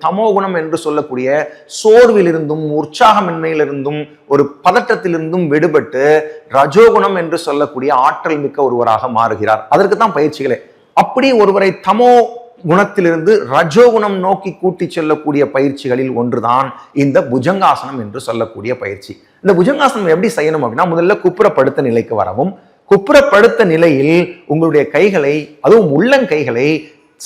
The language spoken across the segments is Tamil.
தமோகுணம் என்று சொல்லக்கூடிய சோர்விலிருந்தும் உற்சாகமின்மையிலிருந்தும் ஒரு பதட்டத்திலிருந்தும் விடுபட்டு ரஜோகுணம் என்று சொல்லக்கூடிய ஆற்றல் மிக்க ஒருவராக மாறுகிறார். அதற்கு தான் பயிற்சிகளே. அப்படி ஒருவரை தமோ குணத்திலிருந்து ரஜோகுணம் நோக்கி கூட்டி செல்லக்கூடிய பயிற்சிகளில் ஒன்றுதான் இந்த புஜங்காசனம் என்று சொல்லக்கூடிய பயிற்சி. இந்த புஜங்காசனம் எப்படி செய்யணும் அப்படின்னா முதல்ல குப்புறப்படுத்த நிலைக்கு வரவும் குப்புறப்படுத்த நிலையில் உங்களுடைய கைகளை அதுவும் உள்ளங்கைகளை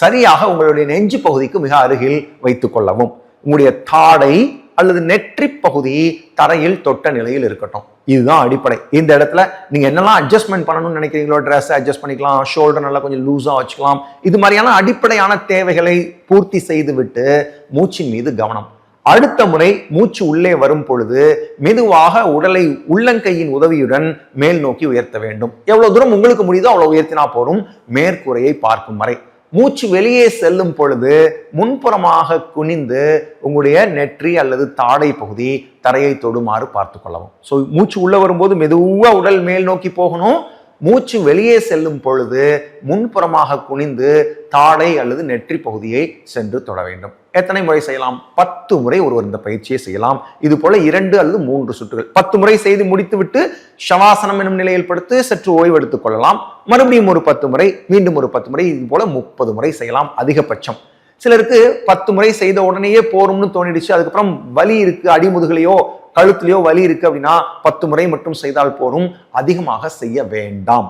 சரியாக உங்களுடைய நெஞ்சு பகுதிக்கு மிக அருகில் வைத்துக் கொள்ளவும். உங்களுடைய தாடை அல்லது நெற்றி பகுதி தரையில் தொட்ட நிலையில் இருக்கட்டும். இதுதான் அடிப்படை. இந்த இடத்துல நீங்க என்னெல்லாம் அட்ஜஸ்ட்மெண்ட் பண்ணணும்னு நினைக்கிறீங்களோ ட்ரெஸ் அட்ஜஸ்ட் பண்ணிக்கலாம் ஷோல்டர் நல்லா கொஞ்சம் லூஸா வச்சுக்கலாம். இது மாதிரியான அடிப்படையான தேவைகளை பூர்த்தி செய்து விட்டு மூச்சின் மீது கவனம். அடுத்த முறை மூச்சு உள்ளே வரும் பொழுது மெதுவாக உடலை உள்ளங்கையின் உதவியுடன் மேல் நோக்கி உயர்த்த வேண்டும். எவ்வளவு தூரம் உங்களுக்கு முடியுதோ அவ்வளவு உயர்த்தினா போதும். மேற்கூரையை பார்க்கும் வரை. மூச்சு வெளியே செல்லும் பொழுது முன்புறமாக குனிந்து உங்களுடைய நெற்றி அல்லது தாடை பகுதி தரையை தொடுமாறு பார்த்து கொள்ளவும். ஸோ மூச்சு உள்ளே வரும்போது மெதுவாக உடல் மேல் நோக்கி போகணும். மூச்சு வெளியே செல்லும் பொழுது முன்புறமாக குனிந்து தாடை அல்லது நெற்றி பகுதியை சென்று தொட வேண்டும். எத்தனை முறை செய்யலாம்? பத்து முறை ஒருவர் இந்த பயிற்சியை செய்யலாம். இது போல இரண்டு அல்லது மூன்று சுற்றுகள். பத்து முறை செய்து முடித்துவிட்டு சவாசனம் எனும் நிலையில் படுத்து சற்று ஓய்வெடுத்துக் கொள்ளலாம். மறுபடியும் ஒரு பத்து முறை மீண்டும் ஒரு பத்து முறை இது போல முப்பது முறை செய்யலாம். அதிகபட்சம் சிலருக்கு பத்து முறை செய்த உடனேயே போரும்னு தோணிடுச்சு. அதுக்கப்புறம் வலி இருக்கு அடிமுதுகளையோ கழுத்துலையோ வலி இருக்கு அப்படின்னா பத்து முறை மட்டும் செய்தால் போரும் அதிகமாக செய்ய வேண்டாம்.